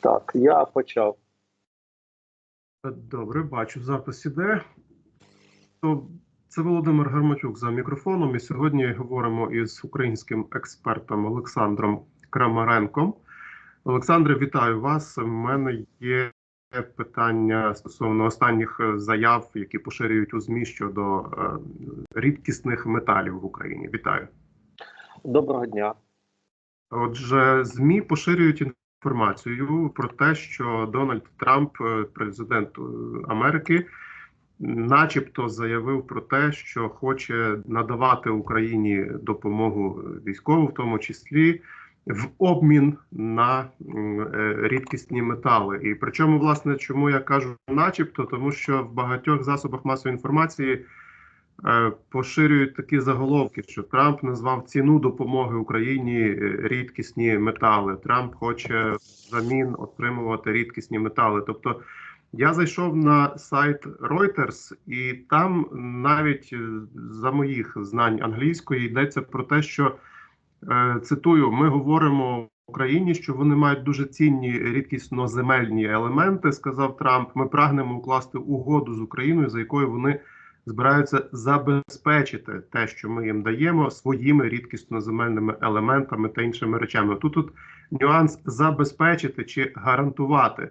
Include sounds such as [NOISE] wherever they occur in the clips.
Так, я почав. Добре, бачу, запис іде. То це Володимир Гарматюк за мікрофоном. І сьогодні говоримо із українським експертом Олександром Крамаренком. Олександре, вітаю вас. У мене є питання стосовно останніх заяв, які поширюють у ЗМІ щодо е, рідкісних металів в Україні. Вітаю. Доброго дня. Отже, ЗМІ поширюють інформацію про те, що Дональд Трамп, е, президент е, Америки, начебто заявив про те, що хоче надавати Україні допомогу військову, в тому числі в обмін на е, рідкісні метали. І причому, власне, чому я кажу начебто, тому що в багатьох засобах масової інформації. Е, Поширюють такі заголовки, що Трамп назвав ціну допомоги Україні е, рідкісні метали. Трамп хоче взамін отримувати рідкісні метали. Тобто я зайшов на сайт Reuters, і там навіть е, за моїх знань англійської йдеться про те, що цитую: ми говоримо Україні, що вони мають дуже цінні рідкісно земельні елементи. Сказав Трамп. Ми прагнемо укласти угоду з Україною, за якою вони збираються забезпечити те, що ми їм даємо, своїми рідкісно-земельними елементами та іншими речами. Тут тут нюанс забезпечити чи гарантувати.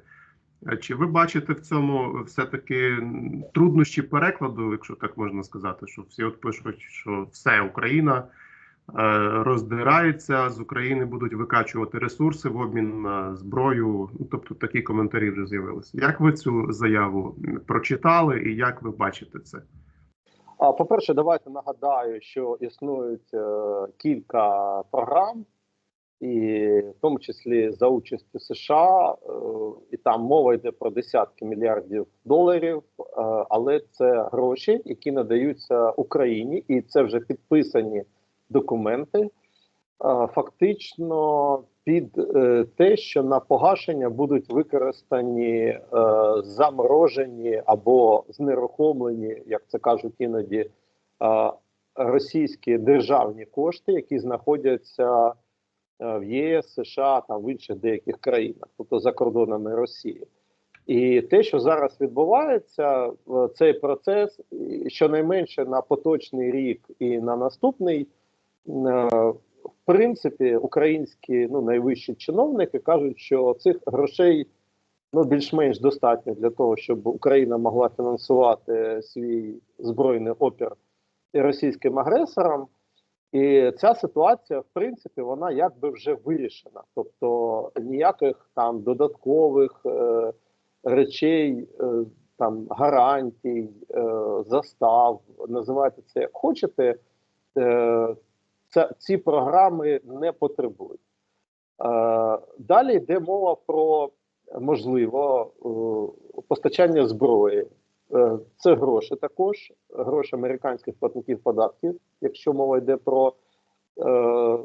Е, Чи ви бачите в цьому все-таки труднощі перекладу, якщо так можна сказати, що всі от пишуть, що все Україна е, роздирається, з України будуть викачувати ресурси в обмін на зброю. Ну, тобто такі коментарі вже з'явилися. Як ви цю заяву прочитали і як ви бачите це? А по-перше, давайте нагадаю, що існують е, кілька програм, і в тому числі за участю США, е, і там мова йде про десятки мільярдів доларів, е, але це гроші, які надаються Україні, і це вже підписані документи. Фактично під е, те, що на погашення будуть використані е, заморожені або знерухомлені, як це кажуть іноді, е, російські державні кошти, які знаходяться е, в ЄС, США та в інших деяких країнах, тобто за кордонами Росії. І те, що зараз відбувається, е, цей процес, щонайменше на поточний рік і на наступний, е, в принципі, українські ну, найвищі чиновники кажуть, що цих грошей ну, більш-менш достатньо для того, щоб Україна могла фінансувати свій збройний опір російським агресорам. І ця ситуація, в принципі, вона якби вже вирішена. Тобто ніяких там додаткових е, речей, е, там гарантій, е, застав, називайте це як хочете. Е, це, ці програми не потребують. Е, далі йде мова про можливо е, постачання зброї. Е, це гроші також, гроші американських платників податків, якщо мова йде про е,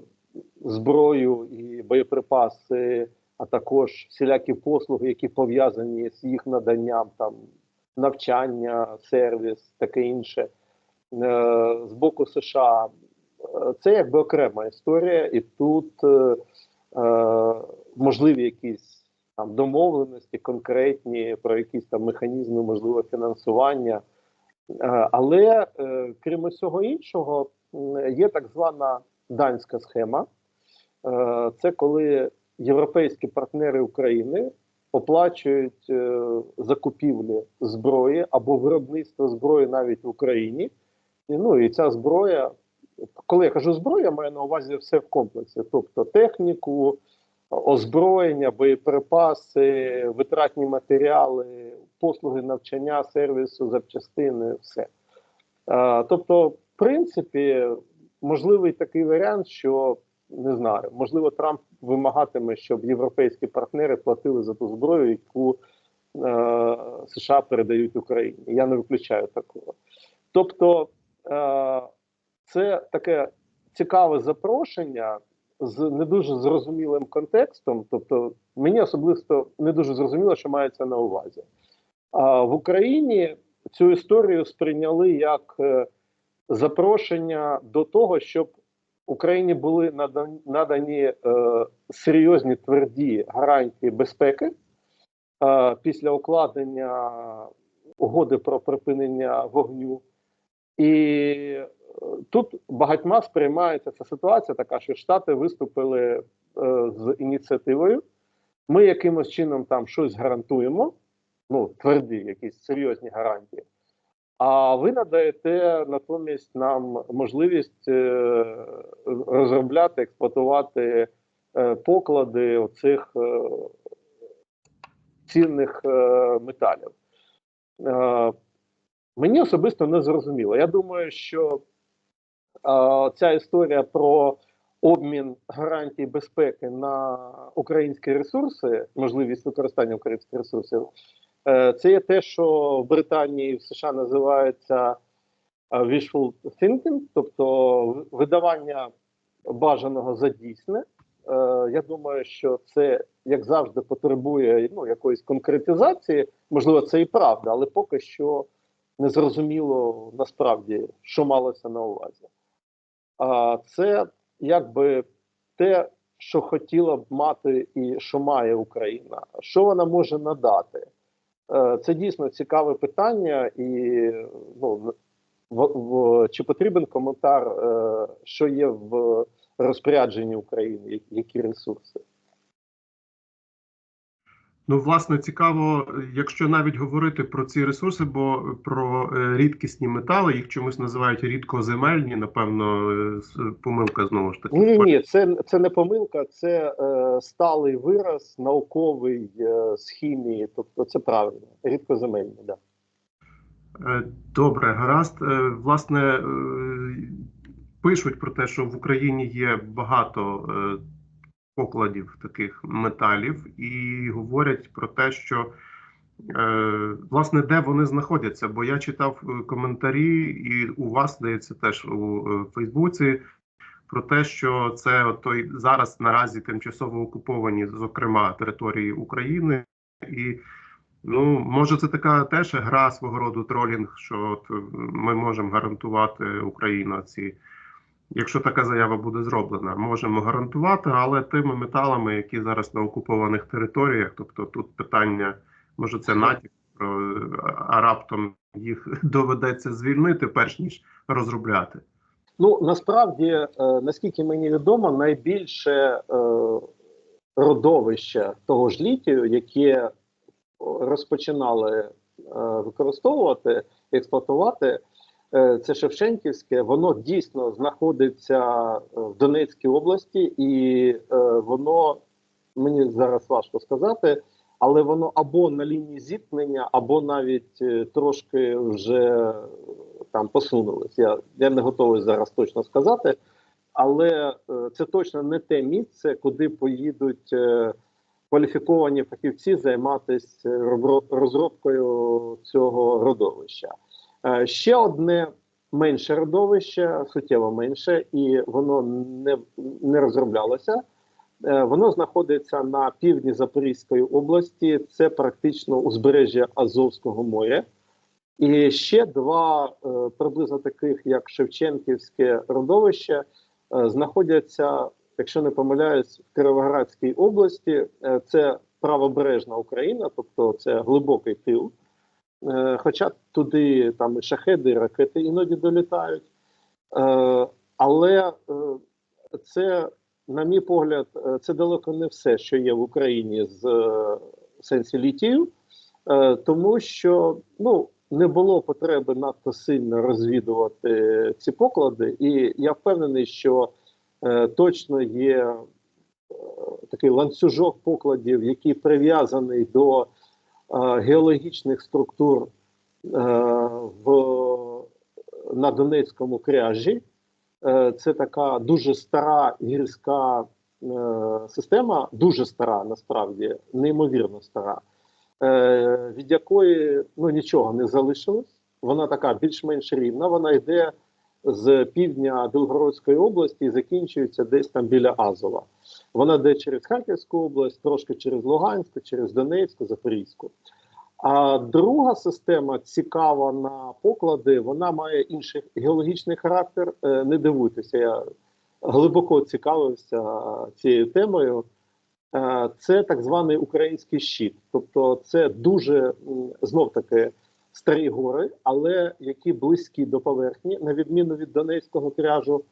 зброю і боєприпаси, а також всілякі послуги, які пов'язані з їх наданням, там навчання, сервіс, таке інше. З боку США це якби окрема історія, і тут е, е, можливі якісь там домовленості конкретні про якісь там механізми можливо фінансування. Е, але е, крім усього іншого, є так звана данська схема. Е, це коли європейські партнери України оплачують е, закупівлі зброї або виробництво зброї навіть в Україні. І, ну і ця зброя коли я кажу зброя, я маю на увазі все в комплексі, тобто техніку, озброєння, боєприпаси, витратні матеріали, послуги навчання, сервісу, запчастини, все. Тобто, в принципі, можливий такий варіант, що не знаю, можливо, Трамп вимагатиме, щоб європейські партнери платили за ту зброю, яку е, США передають Україні. Я не виключаю такого. Тобто. Е, це таке цікаве запрошення з не дуже зрозумілим контекстом. Тобто, мені особисто не дуже зрозуміло, що мається на увазі. А в Україні цю історію сприйняли як е, запрошення до того, щоб Україні були надані, е, серйозні тверді гарантії безпеки е, після укладення угоди про припинення вогню. І тут багатьма сприймається ця ситуація така, що Штати виступили е, з ініціативою. Ми якимось чином там щось гарантуємо, ну, тверді, якісь серйозні гарантії. А ви надаєте натомість нам можливість е, розробляти, експлуатувати е, поклади оцих е, цінних е, металів. Е, мені особисто не зрозуміло. Я думаю, що ця історія про обмін гарантій безпеки на українські ресурси, можливість використання українських ресурсів. Е, Це є те, що в Британії і в США називається е, wishful thinking, тобто видавання бажаного за дійсне. Е, Я думаю, що це, як завжди, потребує ну, якоїсь конкретизації. Можливо, це і правда, але поки що не зрозуміло насправді, що малося на увазі. А це якби те, що хотіла б мати і що має Україна. Що вона може надати? Е, Це дійсно цікаве питання, і ну, в, в, чи потрібен коментар, е, що є в розпорядженні України, які ресурси? Ну, власне, цікаво, якщо навіть говорити про ці ресурси, бо про е, рідкісні метали, їх чомусь називають рідкоземельні, напевно, е, помилка знову ж таки. Ні, ні, це, це не помилка, це е, сталий вираз, науковий е, з хімії, тобто це правильно, рідкоземельні, да. Е, Добре, гаразд. Власне, пишуть про те, що в Україні є багато е, покладів таких металів, і говорять про те, що е, власне де вони знаходяться. Бо я читав е, коментарі, і у вас здається теж у е, Фейсбуці. Про те, що це той зараз наразі тимчасово окуповані, зокрема, території України, і Ну, може, це така теж гра свого роду тролінг, що от ми можемо гарантувати Україну ці. Якщо така заява буде зроблена, можемо гарантувати, але тими металами, які зараз на окупованих територіях, тобто тут питання, може, це натяк, е, а раптом їх [LAUGHS] доведеться звільнити, перш ніж розробляти. Ну насправді, е, наскільки мені відомо, найбільше е, родовище того ж літію, яке розпочинали використовувати, експлуатувати, це Шевченківське, воно дійсно знаходиться е, в Донецькій області, і е, воно мені зараз важко сказати. Але воно або на лінії зіткнення, або навіть е, трошки вже е, там посунулось. Я, я не готовий зараз точно сказати, але е, це точно не те місце, куди поїдуть е, кваліфіковані фахівці займатися розробкою цього родовища. Е, ще одне менше родовище, суттєво менше, і воно не, не розроблялося. Е, Воно знаходиться на півдні Запорізької області, це практично узбережжя Азовського моря. І ще два е, приблизно таких, як Шевченківське родовище, знаходяться, якщо не помиляюсь, в Кіровоградській області. Це правобережна Україна, тобто це глибокий тил. Е, хоча туди там і шахеди, і ракети іноді долітають. Е, але е, це, на мій погляд, це далеко не все, що є в Україні з в сенсі літію, е, тому що ну, не було потреби надто сильно розвідувати ці поклади, і я впевнений, що точно є такий ланцюжок покладів, який прив'язаний до геологічних структур е, в, на Донецькому кряжі. Е, Це така дуже стара гірська е, система, дуже стара, насправді, неймовірно стара, е, від якої ну, нічого не залишилось. Вона така більш-менш рівна. Вона йде з півдня Білгородської області і закінчується десь там біля Азова. Вона йде через Харківську область, трошки через Луганську, через Донецьку, Запорізьку. А друга система цікава на поклади, вона має інший геологічний характер. Е, Не дивуйтеся, я глибоко цікавився цією темою. Е, Це так званий український щит. Тобто, це дуже знов таки старі гори, але які близькі до поверхні, на відміну від Донецького кряжу.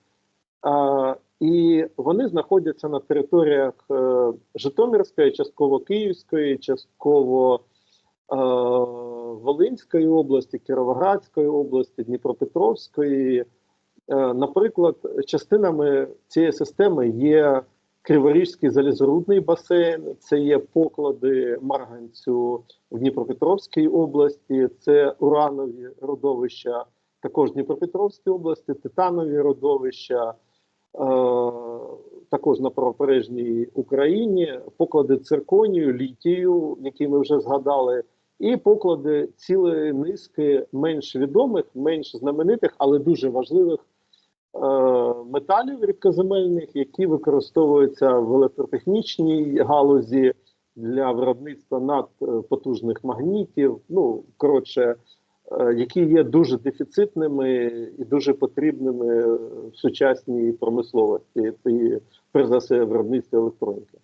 І вони знаходяться на територіях е, Житомирської, частково Київської, частково е, Волинської області, Кіровоградської області, Дніпропетровської. Е, Наприклад, частинами цієї системи є Криворізький залізорудний басейн, це є поклади марганцю в Дніпропетровській області, це уранові родовища, також Дніпропетровській області, титанові родовища, також на правобережній Україні, поклади цирконію, літію, які ми вже згадали, і поклади цілої низки менш відомих, менш знаменитих, але дуже важливих е, металів рідкоземельних, які використовуються в електротехнічній галузі для виробництва надпотужних магнітів. Ну коротше, е, які є дуже дефіцитними і дуже потрібними в сучасній промисловості і перш за все виробництві електроніки.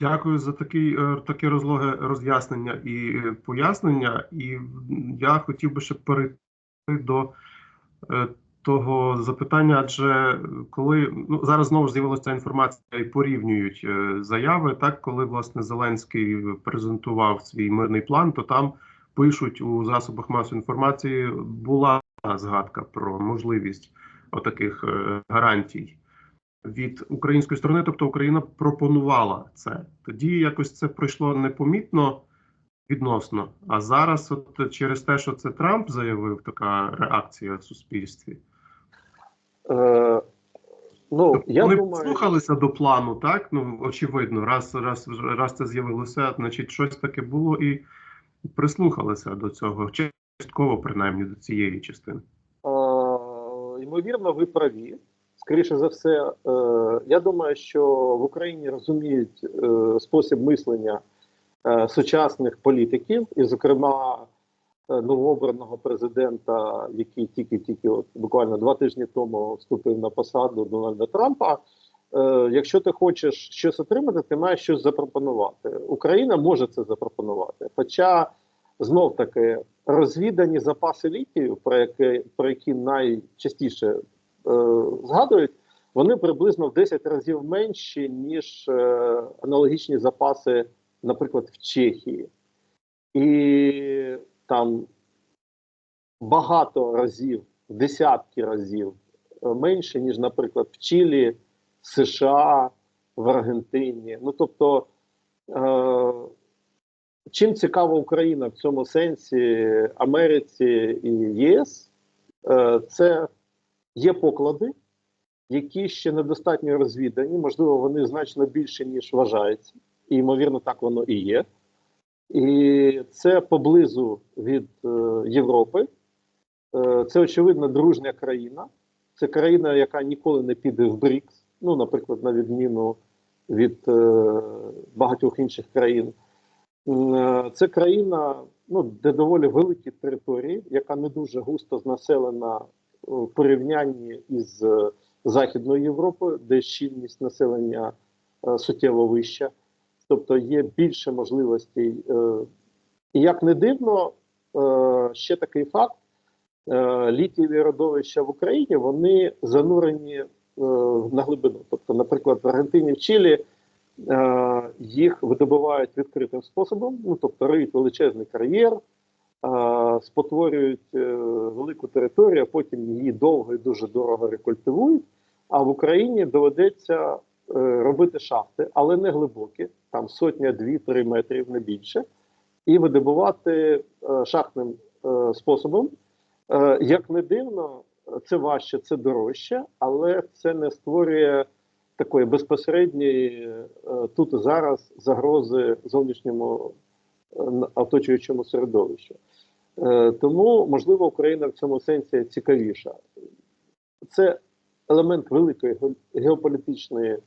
Дякую за такий, е, таке розлоге роз'яснення і е, пояснення. І я хотів би ще перейти до е, того запитання, адже коли ну зараз знову ж з'явилася інформація і порівнюють е, заяви, так коли власне Зеленський презентував свій мирний план, то там пишуть у засобах масової інформації була згадка про можливість отаких е, гарантій від української сторони, тобто Україна пропонувала це. Тоді якось це пройшло непомітно відносно. А зараз, от через те, що це Трамп заявив, така реакція в суспільстві. Е, ну, Тобто я вони думаю, слухалися до плану, так? Ну очевидно, раз, раз, раз це з'явилося, значить, щось таке було і прислухалися до цього, частково, принаймні, до цієї частини. Е, ймовірно, ви праві. Скоріше за все, е, я думаю, що в Україні розуміють е, спосіб мислення е, сучасних політиків, і, зокрема, е, новообраного президента, який тільки-тільки от буквально два тижні тому вступив на посаду Дональда Трампа. Е, якщо ти хочеш щось отримати, ти маєш щось запропонувати. Україна може це запропонувати. Хоча знов таки розвідані запаси літію, про які, про які найчастіше е, згадують, вони приблизно в 10 разів менші, ніж е, аналогічні запаси, наприклад, в Чехії. І там багато разів, десятки разів е, менше, ніж, наприклад, в Чилі, США, в Аргентині. Ну тобто, е, чим цікава Україна в цьому сенсі Америці і ЄС, е, це є поклади, які ще недостатньо розвідані, можливо, вони значно більше, ніж вважається, і ймовірно, так воно і є. І це поблизу від е, Європи. Це очевидно дружня країна. Це країна, яка ніколи не піде в БРІКС, ну, наприклад, на відміну від е, багатьох інших країн. Е, Це країна, ну, де доволі великі території, яка не дуже густо знаселена в порівнянні із е, Західною Європою, де щільність населення е, суттєво вища. Тобто є більше можливостей. Е, і як не дивно, е, ще такий факт: е, родовища в Україні вони занурені е, на глибину. Тобто, наприклад, в Аргентині в Чилі е, їх видобувають відкритим способом, ну тобто риють величезний кар'єр, е, спотворюють е, велику територію, а потім її довго і дуже дорого рекультивують. А в Україні доведеться е, робити шахти, але не глибокі, там сотня, дві-три метрів, не більше, і видобувати е, шахтним е, способом. Е, як не дивно, це важче, це дорожче, але це не створює такої безпосередньої е, тут і зараз загрози зовнішньому е, оточуючому середовищу. Е, тому, можливо, Україна в цьому сенсі цікавіша. Це елемент великої геополітичної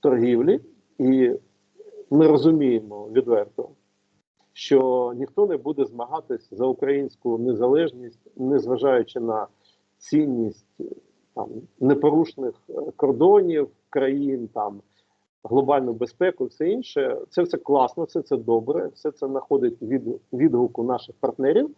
торгівлі, і ми розуміємо відверто, що ніхто не буде змагатись за українську незалежність, незважаючи на цінність там непорушних е, кордонів країн, там глобальну безпеку, все інше. Це все класно, все це добре, все це знаходить від відгуку наших партнерів.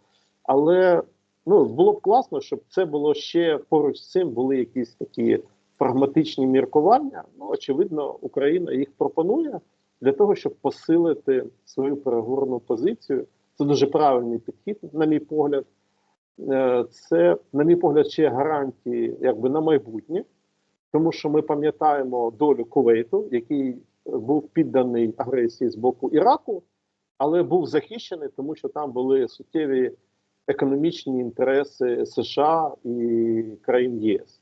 Але ну було б класно, щоб це було ще поруч з цим були якісь такі прагматичні міркування. Ну очевидно, Україна їх пропонує для того, щоб посилити свою переговорну позицію. Це дуже правильний підхід, на мій погляд. Е, Це, на мій погляд, ще гарантії якби на майбутнє, тому що ми пам'ятаємо долю Кувейту, який був підданий агресії з боку Іраку, але був захищений, тому що там були суттєві економічні інтереси США і країн ЄС.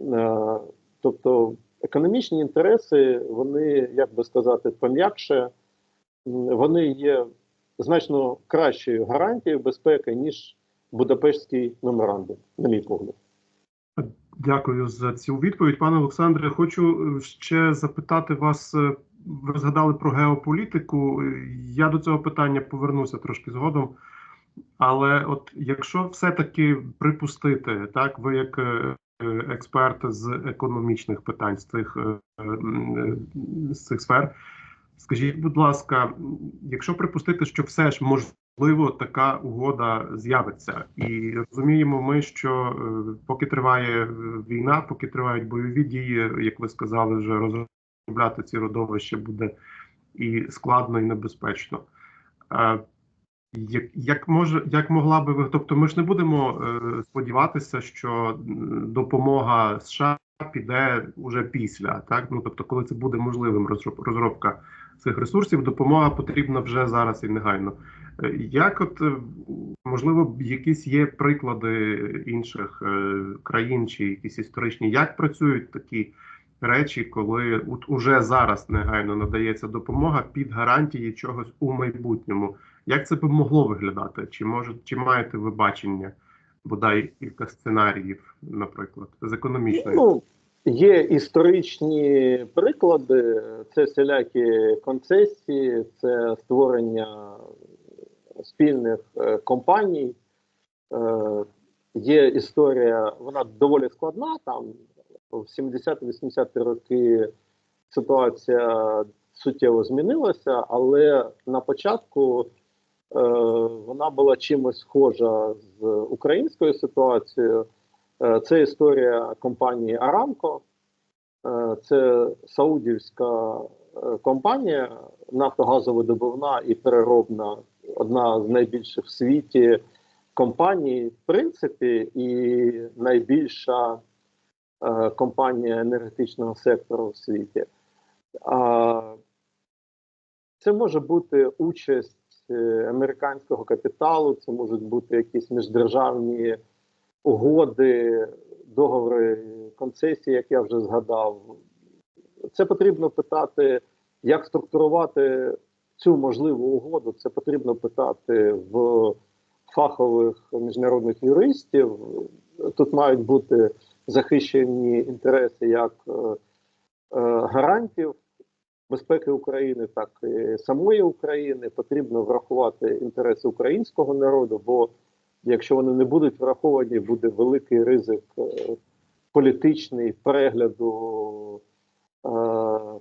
Е, Тобто економічні інтереси, вони, як би сказати, пом'якше, вони є значно кращою гарантією безпеки, ніж Будапештський меморандум, на мій погляд. Дякую за цю відповідь, пане Олександре. Хочу е, ще запитати вас. е, Ви згадали про геополітику. Я до цього питання повернуся трошки згодом. Але от якщо все-таки припустити, так, ви як е, експерт з економічних питань з цих, з цих сфер, скажіть, будь ласка, якщо припустити, що все ж можливо така угода з'явиться, і розуміємо ми, що е, поки триває е, війна, поки тривають бойові дії, як ви сказали, вже розробляти ці родовища буде і складно, і небезпечно. Е, як, як може, як могла би ви, тобто ми ж не будемо е, сподіватися, що допомога США піде уже після, так ну тобто, коли це буде можливим розроб- розробка цих ресурсів, допомога потрібна вже зараз і негайно. Е, Як от е, можливо якісь є приклади інших е, країн чи якісь історичні, як працюють такі речі, коли от уже зараз негайно надається допомога під гарантії чогось у майбутньому? Як це б могло виглядати? Чи може, чи маєте ви бачення бодай кілька сценаріїв, наприклад, з економічної? Є історичні приклади, це всілякі концесії, це створення спільних е, компаній. Е, є історія, вона доволі складна. Там в 70-80-ті роки ситуація суттєво змінилася, але на початку е, вона була чимось схожа з українською ситуацією. Е, Це історія компанії Арамко, Е, це саудівська е, компанія, нафтогазовидобувна і переробна, одна з найбільших в світі компаній, в принципі, і найбільша компанія енергетичного сектору в світі. Це може бути участь американського капіталу, це можуть бути якісь міждержавні угоди, договори, концесії, як я вже згадав. Це потрібно питати, як структурувати цю можливу угоду. Це потрібно питати в фахових міжнародних юристів. Тут мають бути захищені інтереси як е, гарантів безпеки України, так і самої України. Потрібно врахувати інтереси українського народу, бо якщо вони не будуть враховані, буде великий ризик е, політичний перегляду е,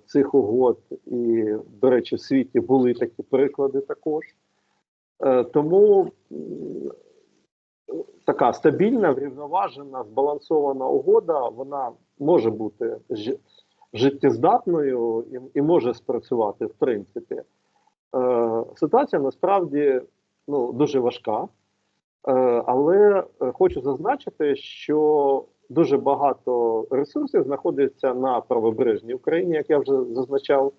цих угод. І, до речі, в світі були такі приклади також. Е, тому м, така стабільна, врівноважена, збалансована угода, вона може бути життєздатною і, і може спрацювати в принципі. Е, ситуація насправді ну, дуже важка. Е, Але е, хочу зазначити, що дуже багато ресурсів знаходиться на правобережній Україні, як я вже зазначав,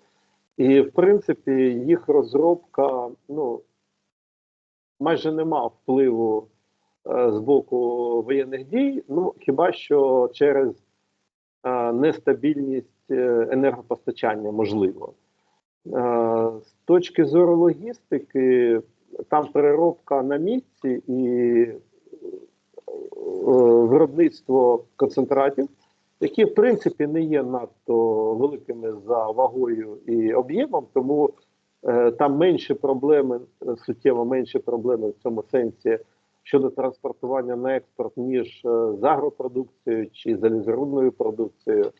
і в принципі їх розробка ну майже нема впливу е, з боку воєнних дій. Ну хіба що через нестабільність енергопостачання можливо. З точки зору логістики, там переробка на місці і е, виробництво концентратів, які в принципі не є надто великими за вагою і об'ємом, тому е, там менше проблеми, суттєво менше проблеми в цьому сенсі щодо транспортування на експорт, ніж е, з агропродукцією чи залізорудною продукцією.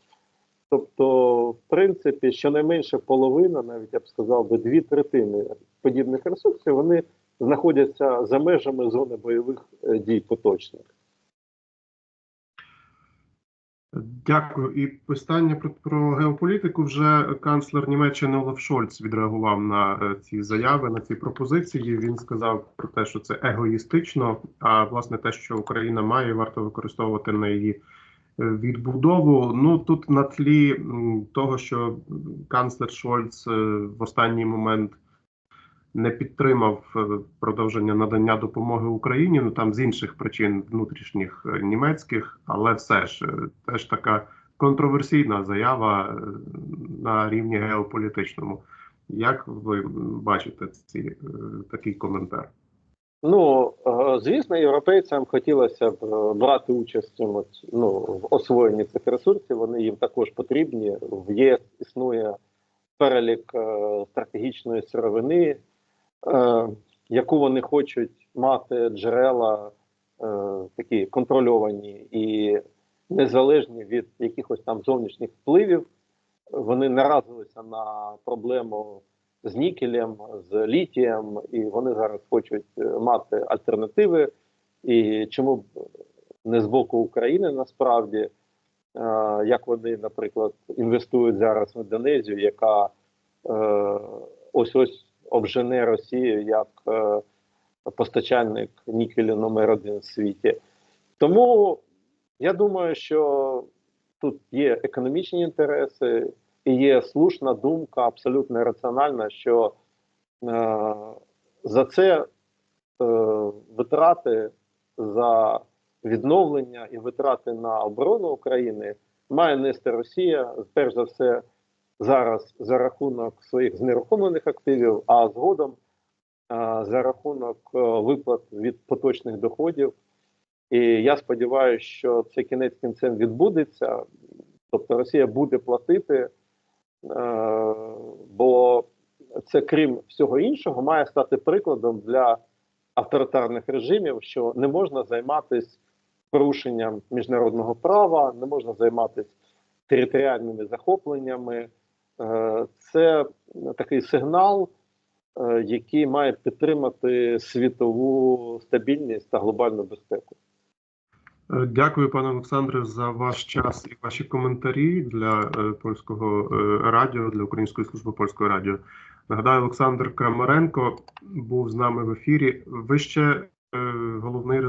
Тобто, в принципі, щонайменше половина, навіть я б сказав би дві третини подібних ресурсів, вони знаходяться за межами зони бойових е, дій поточних. Дякую. І питання про, про геополітику. Вже канцлер Німеччини Олаф Шольц відреагував на е, ці заяви, на ці пропозиції. Він сказав про те, що це егоїстично. А власне те, що Україна має, варто використовувати на її відбудову. Ну тут на тлі того, що канцлер Шольц е, в останній момент не підтримав е, продовження надання допомоги Україні. Ну там з інших причин внутрішніх е, німецьких, але все ж е, теж така контроверсійна заява е, на рівні геополітичному. Як ви бачите ці е, такий коментар? Ну, е, звісно, європейцям хотілося б е, брати участь в ну, в освоєнні цих ресурсів. Вони їм також потрібні. В ЄС існує перелік е, стратегічної сировини, яку вони хочуть мати джерела такі контрольовані і незалежні від якихось там зовнішніх впливів. Вони наразилися на проблему з нікелем, з літієм, і вони зараз хочуть е, мати альтернативи. І чому б не з боку України насправді, е, як вони, наприклад, інвестують зараз в Індонезію, яка ось ось обжене Росію як е, постачальник нікелю номер один в світі. Тому я думаю, що тут є економічні інтереси, і є слушна думка, абсолютно раціональна, що е, за це е, витрати за відновлення і витрати на оборону України має нести Росія, перш за все, зараз за рахунок своїх знерухомлених активів, а згодом е, за рахунок е, виплат від поточних доходів. І я сподіваюся, що це кінець кінцем відбудеться. Тобто Росія буде платити, бо це, крім всього іншого, має стати прикладом для авторитарних режимів, що не можна займатися порушенням міжнародного права, не можна займатися територіальними захопленнями. Е, Це такий сигнал, е, який має підтримати світову стабільність та глобальну безпеку. Е, Дякую, пане Олександре, за ваш час і ваші коментарі для е, польського е, радіо, для Української служби польського радіо. Нагадаю, Олександр Крамаренко був з нами в ефірі. Ви ще головний